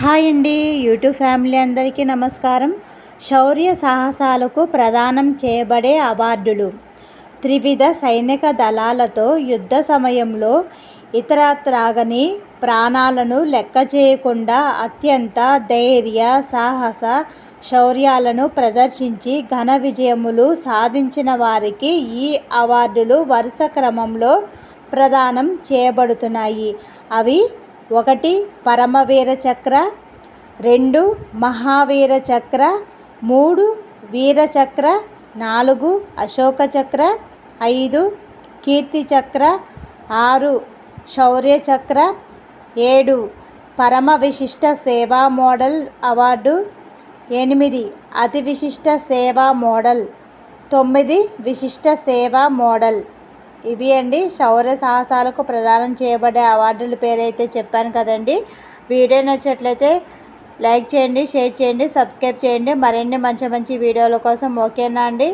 Hi అండి YouTube family అందరికీ నమస్కారం. శౌర్య సాహసాలకు ప్రదానం చేయబడే అవార్డులు. త్రివిధ సైనిక దళాలతో యుద్ధ సమయంలో ఇతరత్రాగని ప్రాణాలను లెక్క చేయకుండా అత్యంత ధైర్య సాహస శౌర్యాలను ప్రదర్శించి ఘన విజయములు సాధించిన వారికి ఈ అవార్డులు వరుస క్రమంలో ప్రదానం చేయబడుతున్నాయి. అవి ఒకటి పరమవీర చక్ర రెండు మహావీర చక్ర మూడు వీర చక్ర నాలుగు అశోక చక్ర ఐదు కీర్తి చక్ర ఆరు శౌర్య చక్ర ఏడు పరమ విశిష్ట సేవా మోడల్ అవార్డు ఎనిమిది అతి విశిష్ట సేవా మోడల్ తొమ్మిది విశిష్ట సేవా మోడల్. ఇవి అండి. శౌర్య సాహసాలకు ప్రదానం చేయబడే అవార్డుల పేరైతే చెప్పాను కదండి. వీడియో నచ్చట్లయితే లైక్ చేయండి షేర్ చేయండి సబ్స్క్రైబ్ చేయండి. మరిన్ని మంచి మంచి వీడియోల కోసం ఓకేనా అండి?